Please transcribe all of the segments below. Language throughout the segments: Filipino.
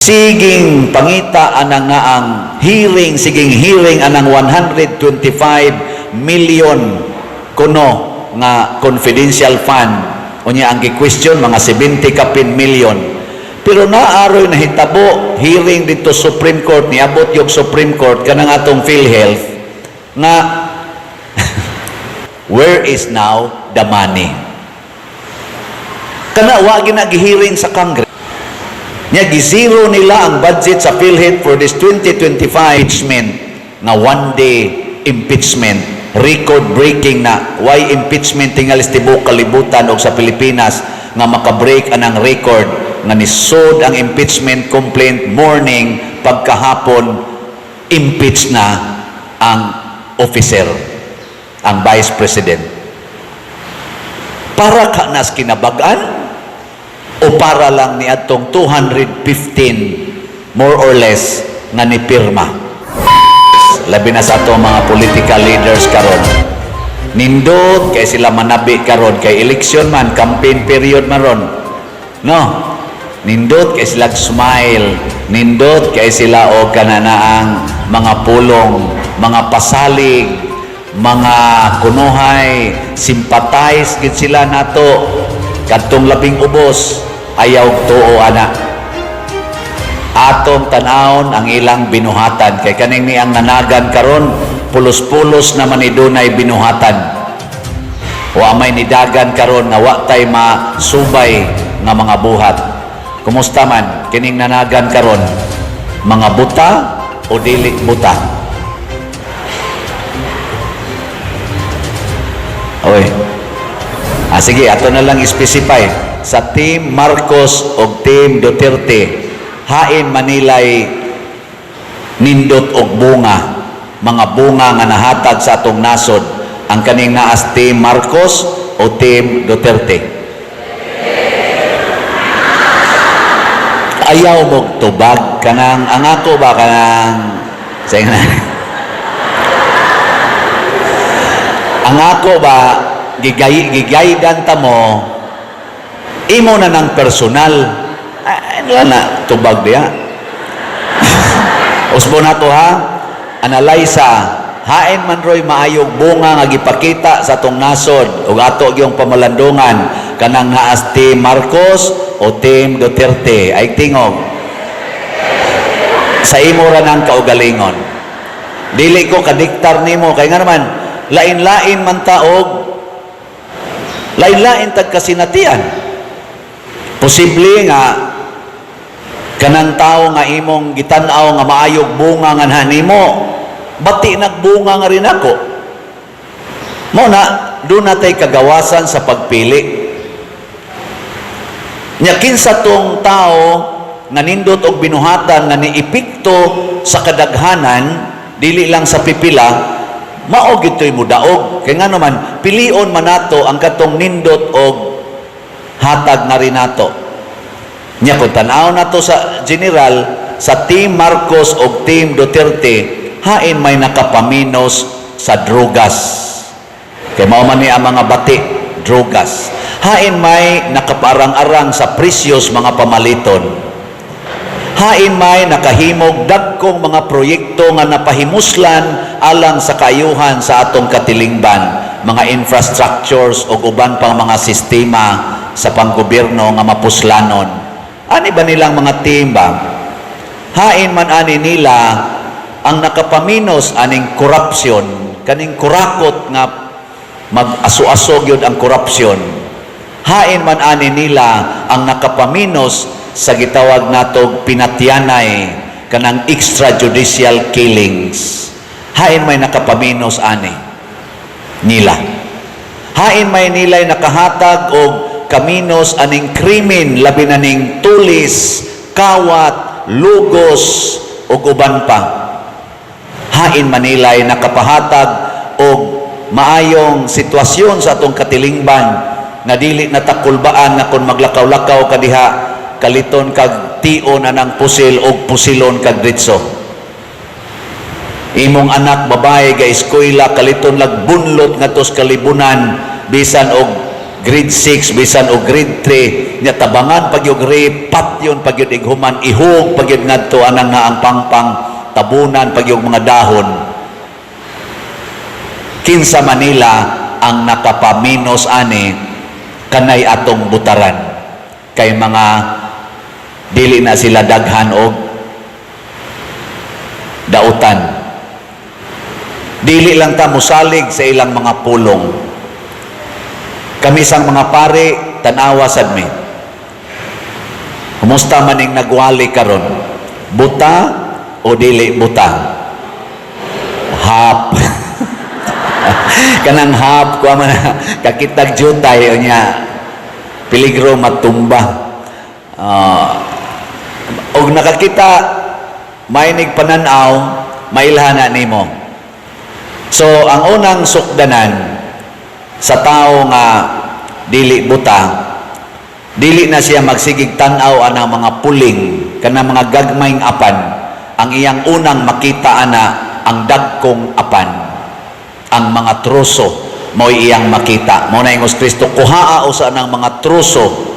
Siging pangita anang nga ang hearing, siging hearing anang 125 million kuno nga confidential fund. Unya ang gi-question mga 70 kapin million. Pero naaroy na hitabo hearing dito Supreme Court niabot yung Supreme Court kanang atong PhilHealth nga where is now the money? Kana wa gina gi-hearing sa Congress. Nya gizero nila ang budget sa PhilHealth for this 2025 impeachment nga one day impeachment. Record breaking na. Why impeachment tingal tibok kalibutan og sa Pilipinas nga makabreak anang record nga nisod ang impeachment complaint morning pagkahapon impeach na ang officer ang vice president. Para ka nas kinabagan o para lang ni atong 215 more or less nga ni pirma labi na sa ato mga political leaders karon. Nindot kay sila manabi karon kay election man campaign period man ron. No? Nindot kay sila smile. Nindot kay sila og kananaang mga pulong mga pasalig mga kunuhay sympathize gid sila nato. Kadtong labing ubos ayaw tuo ana. Atong tanawon ang ilang binuhatan. Kay kaning ni ang nanagan karon pulos-pulos naman ni dunay binuhatan. Wa may nidagan karon nga wa tay masubay nga mga buhat. Kumusta man kining nanagan karon? Mga buta o dili buta? Oy. Ah, sige, ato na lang specify. Sa Team Marcos o Team Duterte, hain Manilay nindot og bunga, mga bunga nga nahatag sa atong nasod, ang kaning naas Team Marcos o Team Duterte. Ayaw mo tubag kanang ang ako ba kanang sa ang ako ba gigay gigaydan ta mo imo na ng personal. Ah, na tubag diya usbo na to ha? Analyza hain man roy maayog bunga nga gipakita sa tong nasod. Ug ato gyung pamalandungan kanang naas team Marcos o team Duterte? Ay tingog. Sa imo ra kaugalingon. Dili ko kadiktar nimo. Kay nga naman lain-lain man taog. Lain-lain tag kasinatian posible nga kanang tao nga imong gitan-aw nga maayog bunga nga nimo. Bati nagbunga nga rin ako. Mo na doon natay kagawasan sa pagpili. Nya kinsa tong tao nga nindot og binuhatan nga niipikto sa kadaghanan dili lang sa pipila mao gitoy mudaog. Kay nga naman pilion man nato ang katong nindot og hatag na rin nato. Nya kung tanaw nato sa general sa team Marcos og team Duterte hain may nakapaminos sa drogas kay mao man ni ang mga bati drogas hain may nakaparang-arang sa presyos mga pamaliton. Hain may nakahimog dagkong mga proyekto nga napahimuslan alang sa kayuhan sa atong katilingban mga infrastructures o uban pang mga sistema sa panggobyerno nga mapuslanon. Ani ba nilang mga ba hain man ani nila ang nakapaminos aning korupsyon kaning kurakot nga mag-aso-aso gyud ang korupsyon. Hain man ani nila ang nakapaminos sa gitawag natog pinatyanay kanang extrajudicial killings. Hain may nakapaminos ani nila. Hain may nilay nakahatag og kaminos aning krimen labi na ning tulis kawat lugos ug uban pa. Hain manilay nakapahatag og maayong sitwasyon sa atong katilingban nga dili natakulbaan nga kung maglakaw-lakaw kadiha kaliton kag tion anang pusil og pusilon kag ditso imong anak babae ga eskwela kaliton lag bunlot nga tos kalibunan bisan og grade 6 bisan o grade 3 nya tabangan pag yung ripat yun pag yung ighuman ihog pag yung ngadto anang nga ang pangpang tabunan pag yung mga dahon. Kinsa Manila ang nakapaminos ani kanay atong butaran. Kay mga dili na sila daghan og dautan. Dili lang ta musalig sa ilang mga pulong kami sang mga pare tanawa sad mi. Kumusta man ning nagwali karon? Buta o dili buta? Hap. Kanang hap ko man kakitag jutay o niya peligro matumba. Ah, og nakakita may nig pananaw mailhana nimo. So ang unang sukdanan sa tao nga dili buta dili na siya magsigig tan-aw anang mga puling kanang mga gagmayng apan. Ang iyang unang makita ana ang dagkong apan. Ang mga truso mo iyang makita. Mo na ingos Kristo kuhaa usa ng mga truso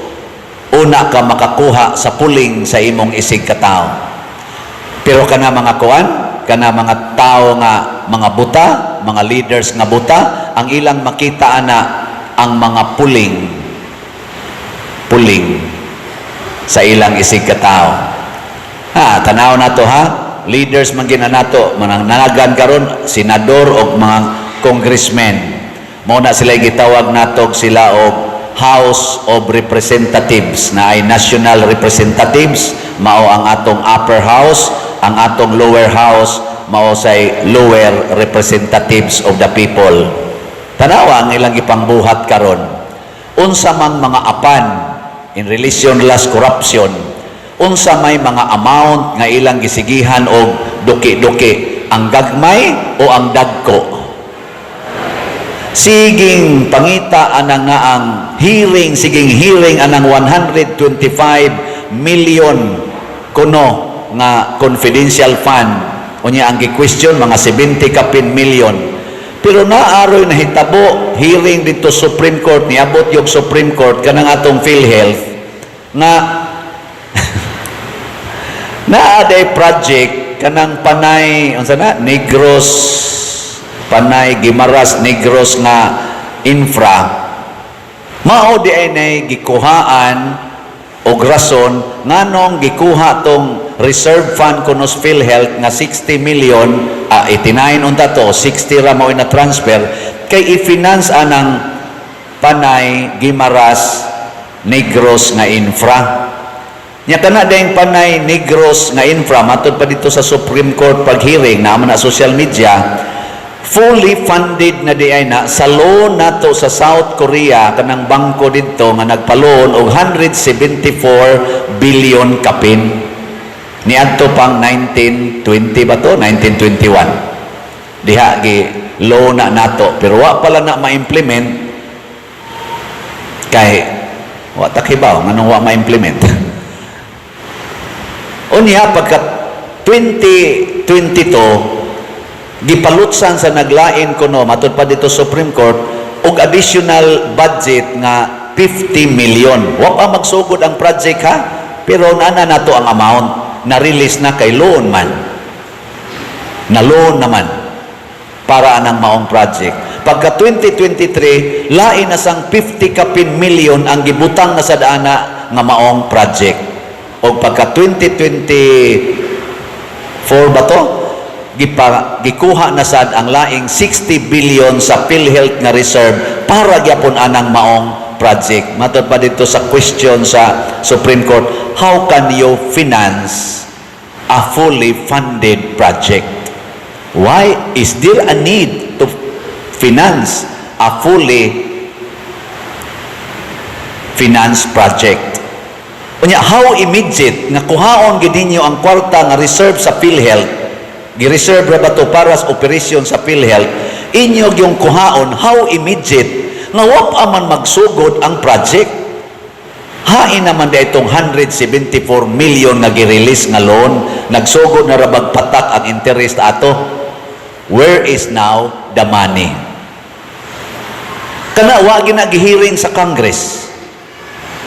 una ka makakuha sa puling sa imong isig katao pero kana mga kuan kana mga tao nga mga buta mga leaders nga buta ang ilang makita ana ang mga puling puling sa ilang isig katao ha tanaw na to ha? Leaders man gina nato manang nanagan karon senador o mga congressmen. Mo na sila gitawag natog sila og House of Representatives na ay national representatives. Mao ang atong upper house ang atong lower house mao say lower representatives of the people tanawa ang ilang ipangbuhat karon. Unsa mang mga apan in relation last corruption? Unsa may mga amount nga ilang gisigihan og duki-duki? Ang gagmay o ang dagko? Siging pangita anang nga ang hearing siging hearing anang 125 million kuno nga confidential fund. Unya ang gi-question mga 70 kapin million pero naaroy na hitabo hearing dito Supreme Court niabot yung Supreme Court kanang atong PhilHealth nga naaday project kanang panay unsa na? Negros panay Gimaras Negros nga infra. Mao di ay nay gikuhaan og rason nganong gikuha tong reserve fund kunos PhilHealth nga 60 million ah, 89 unta to 60 ra mao na transfer kay i-finance anang panay Gimaras Negros nga infra. Nya kana dayang panay Negros nga infra matud pa dito sa Supreme Court pag hearing na na social media fully funded na di ay na sa loan nato sa South Korea kanang bangko dito nga nagpa-loan og 174 billion kapin niadto pang 1920 ba to? 1921 diha gi loan na nato. Pero wa pala na ma-implement. Kay wa takibaw nganong wa ma-implement. Unya pagka 2022 gipalutsan sa naglain kuno matud pa dito Supreme Court og additional budget nga 50 million. Wa pa magsugod ang project ha? Pero nana nato ang amount na release na kay loan man. Na loan naman para anang maong project. Pagka 2023 lain na sang 50 kapin million ang gibutang na sa daana nga maong project. O pagka 2024 ba to gipa, gikuha na sad ang laing 60 billion sa PhilHealth nga reserve para gyapon anang maong project. Matod pa dito sa question sa Supreme Court, how can you finance a fully funded project? Why is there a need to finance a fully finance project? Unya, how immediate nga kuhaon gid ninyo ang kwarta nga reserve sa PhilHealth gi-reserve ra ba to para sa operasyon sa PhilHealth inyo yung kuhaon how immediate nga wa pa man magsugod ang project. Hain naman da itong 174 million nga gi-release nga loan. Nagsugod na rabag patak ang interest ato. Where is now the money? Kana wa ginagihiring sa Congress.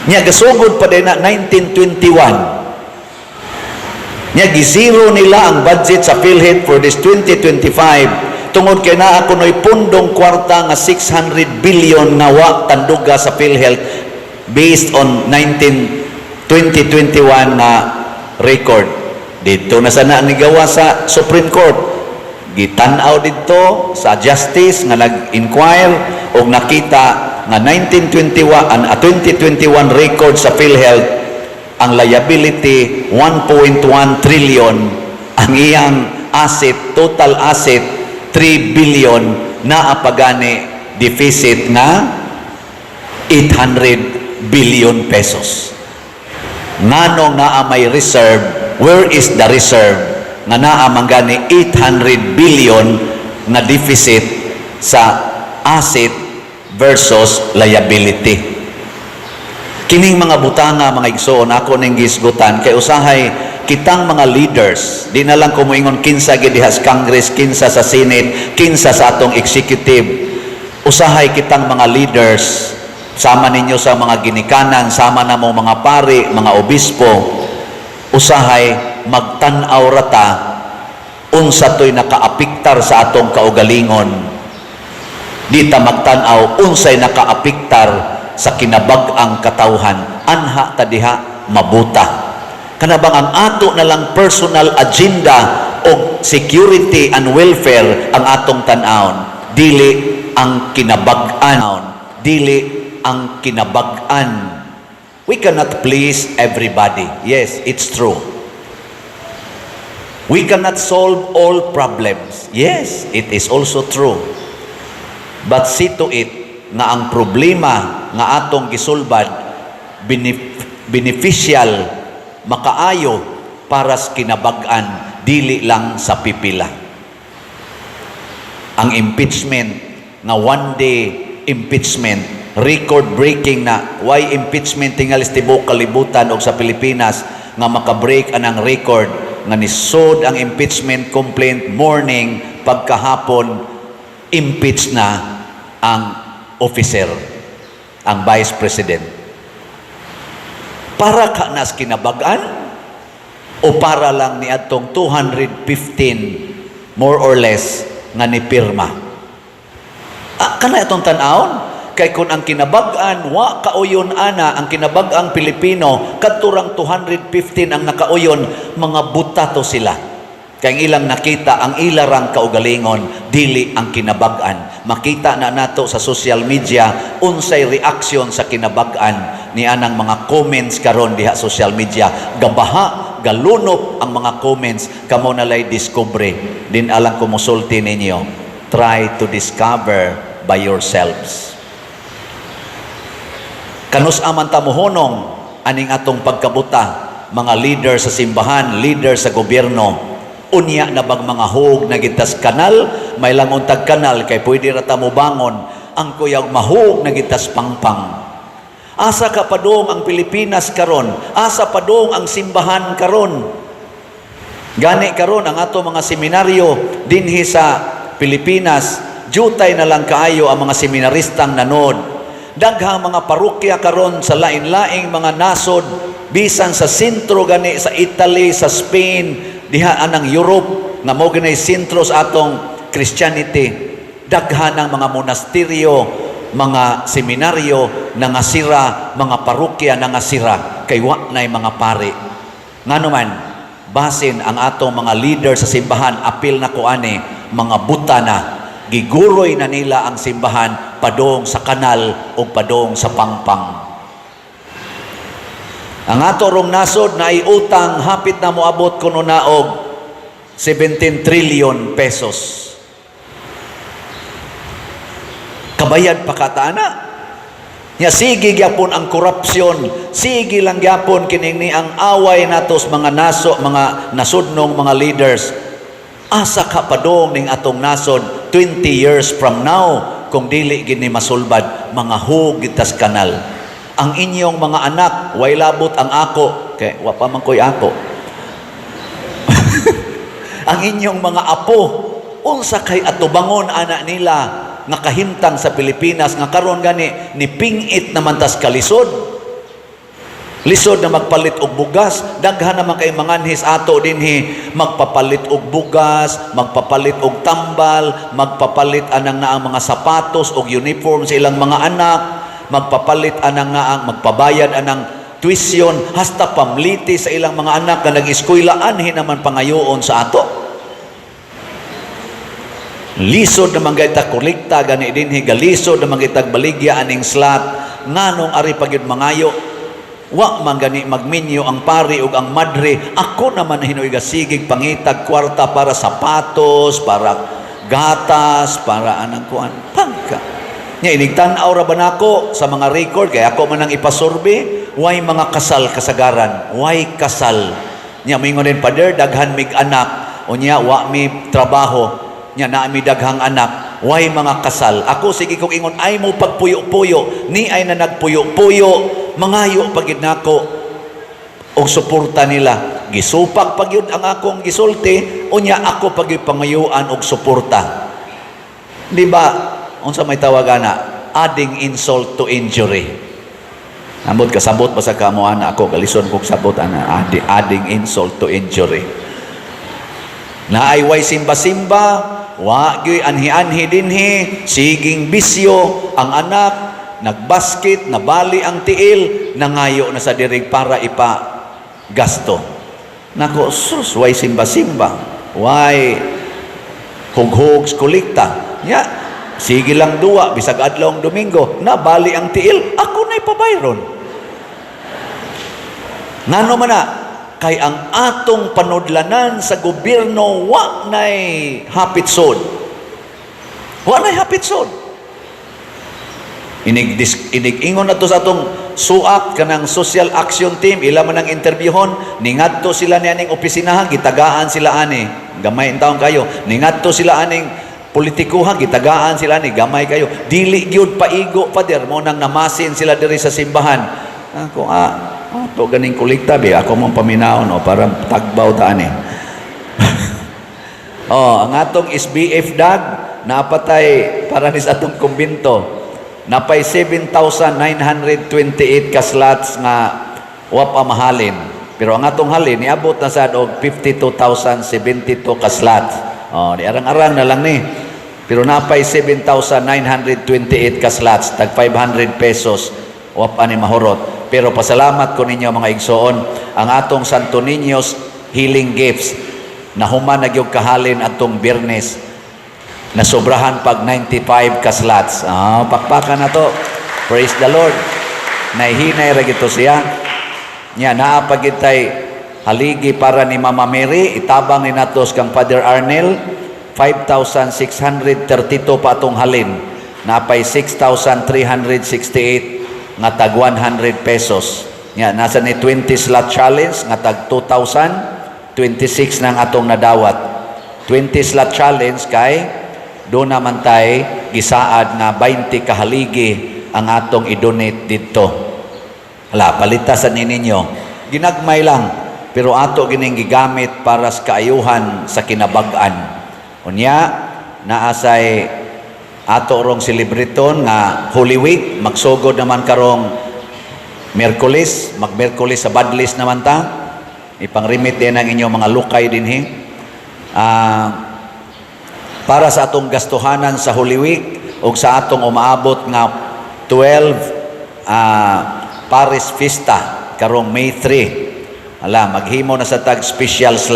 Nya gasugod pa din na 1921. Nya gizero nila ang budget sa PhilHealth for this 2025 tungod kay naa kunoy pundong kwarta nga 600 billion nga wa tanduga sa PhilHealth based on 19 2021 na record. Dito na sana ni gawa sa Supreme Court gitan-aw dito sa justice nga nag-inquire og nakita nga 1921 an a 2021 record sa PhilHealth ang liability 1.1 trillion ang iyang asset total asset 3 billion na apagani deficit nga 800 billion pesos. Nganong naa may reserve? Where is the reserve? Nga naa man gani 800 billion na deficit sa asset versus liability kining mga butanga mga igsoon ako ning gisgutan kay usahay kitang mga leaders. Di na lang kumuingon kinsa gid diha sa Congress kinsa sa Senate kinsa sa atong executive. Usahay kitang mga leaders. Sama ninyo sa mga ginikanan sama na mo mga pari mga obispo. Usahay magtan-aw rata unsa toy nakaapiktar sa atong kaugalingon. Di ta magtan-aw unsay nakaapiktar sa kinabag-ang katawhan anha ta diha mabuta. Kanabang ang ato na lang personal agenda o security and welfare ang atong tan-aon? Dili ang kinabag-an. Dili ang kinabag-an. We cannot please everybody. Yes it's true. We cannot solve all problems. Yes, it is also true. But see to it nga ang problema nga atong gisulbad benef- beneficial makaayo para sa kinabag-an dili lang sa pipila. Ang impeachment nga one day impeachment record breaking na why impeachment tingal tibok kalibutan og sa Pilipinas nga makabreak anang record nga nisod ang impeachment complaint morning pagkahapon impeach na ang officer ang vice president. Para ka nas kinabagan o para lang ni atong 215 more or less nga ni pirma ah, kana itong tanawon kay kung ang kinabag-an wa kauyon ana ang kinabag-ang Pilipino kadturang 215 ang nakauyon mga buta to sila kay ang ilang nakita ang ilarang kaugalingon dili ang kinabag-an. Makita na nato sa social media unsay reaction sa kinabag-an ni anang mga comments karon diha social media. Gabaha galunop ang mga comments kamo nalay discovery din alang kumusulti ninyo try to discover by yourselves. Kanus aman ta mohonong aning atong pagkabuta mga leader sa simbahan, leader sa gobyerno. Unya na bag mga hug na gitas kanal, may lang untag kanal kay pwede ra ta mo bangon ang kuyag mahug na gitas pangpang. Asa ka padong ang Pilipinas karon? Asa padong ang simbahan karon? Gani karon ang ato mga seminaryo dinhi sa Pilipinas, jutay na lang kaayo ang mga seminaristang nanod daghang mga parokya karon sa lain-laing mga nasod bisan sa sentro gani sa Italy sa Spain diha anang Europe nga mo gani sentro sa atong Christianity. Daghan ang mga monasteryo mga seminaryo na nga sira mga parokya na nga sira kay wa nay mga pari ngano man basin ang atong mga leader sa simbahan apil na ko ani mga buta na. Giguroy na nila ang simbahan padong sa kanal o padong sa pangpang. Ang ato nasod na utang hapit na moabot kuno naog 17 trillion pesos. Kabayad pa katana. Nya sige gyapon ang korupsyon, sige lang gyapon kining ni ang away natos mga naso, mga nasudnong mga leaders. Asa ka padong ning atong nasod 20 years from now kung dili gini masulbad mga hugitas kanal ang inyong mga anak way labot ang ako. Kay wa pa man koy ako. Ang inyong mga apo unsa kay atubangon ana nila nga kahimtang sa Pilipinas nga karon gani ni pingit naman tas kalisod. Lisod na magpalit og bugas, daghan naman kay manganhis ato dinhi magpapalit og bugas, magpapalit og tambal, magpapalit anang nga ang mga sapatos og uniform sa ilang mga anak, magpapalit anang nga ang magpabayad anang tuition hasta pamliti sa ilang mga anak nga nag-eskwela anhi naman pangayoon sa ato. Lisod naman gayta kolekta gani dinhi galisod naman gaytag baligya aning slot nganong ari pagyud mangayo Wa man gani magminyo ang pari ug ang madre. Ako naman hinoy gasigig pangitag kwarta para sapatos, para gatas, para anang kuan. Pagka. Nya inigtan-aw ra ba nako sa mga record kay ako man ang ipasurbe, way mga kasal kasagaran, way kasal. Nya mingon din pader daghan mig anak, unya wa mi trabaho, nya na mi daghang anak, way mga kasal. Ako sige kong ingon ay mo pagpuyo-puyo, ni ay na nagpuyo-puyo, mangayo pagid nako og suporta nila. Gisupak pagyud ang akong gisulti, unya ako pagyud pangayuan og suporta. Di ba? Unsa may tawagan na? Adding insult to injury. Ambot kasabot ba sa kamuan ako kalison kog sabot ana adding, adding insult to injury. Naayway simba-simba, wa gyud anhi-anhi dinhi, siging bisyo ang anak nagbasket, nabali ang tiil, nangayo na sa dirig para ipa gasto. Nako, sus, why simba-simba? Why hughog kulikta? Ya, sige lang duwa, bisag adlaw ang Domingo, nabali ang tiil, ako na ipabayron. Ngano man na, kay ang atong panudlanan sa gobyerno wa nay hapit sod. Wa nay hapit sod. Inig, dis, inig ingon na to sa atong suak kanang social action team ila man ang interviewon ningadto sila ni aning opisinahan gitagaan sila ani gamay taon kayo ningadto sila aning politikuhan gitagaan sila ni gamay kayo dili gyud paigo pader mo nang namasin sila diri sa simbahan ako ah oh, to ganing kolekta bi ako mong paminaon o para tagbaw ta ani oh ang atong SBF dag napatay para ni sa atong kumbinto napay 7,928 ka nga wa pa mahalin. Pero ang atong halin, niabot na sa og 52,072 ka. Oh, di arang-arang na lang ni. Pero napay 7,928 ka slots, tag 500 pesos, wa pa ni mahurot. Pero pasalamat ko ninyo mga igsoon, ang atong Santo Niños Healing Gifts, na human na gyud kahalin atong Biyernes, na sobrahan pag 95 ka slots. Ah, pakpakan na to. Praise the Lord. Naihinay ra gito siya. Nya naa pagitay haligi para ni Mama Mary itabang ni natos kang Father Arnel 5,632 pa atong halin. Napay 6,368 nga tag 100 pesos. Nya nasa ni 20 slot challenge nga tag 2,000 26 nang atong nadawat. 20 slot challenge kay doon naman tay gisaad nga 20 kahaligi ang atong i-donate dito. Hala, palitasan ni ninyo. Ginagmay lang, pero ato gining gigamit para sa kaayuhan sa kinabag-an. Unya, naasay ato rong celebriton nga Holy Week, magsugod naman karong Merkulis, mag-Merkulis sa Badlis naman ta. Ipang-remit din ang inyong mga lukay dinhi. Ah, para sa atong gastuhanan sa Holy Week o sa atong umaabot nga 12 ah, Paris Fiesta karong May 3. Ala, maghimo na sa tag special slot.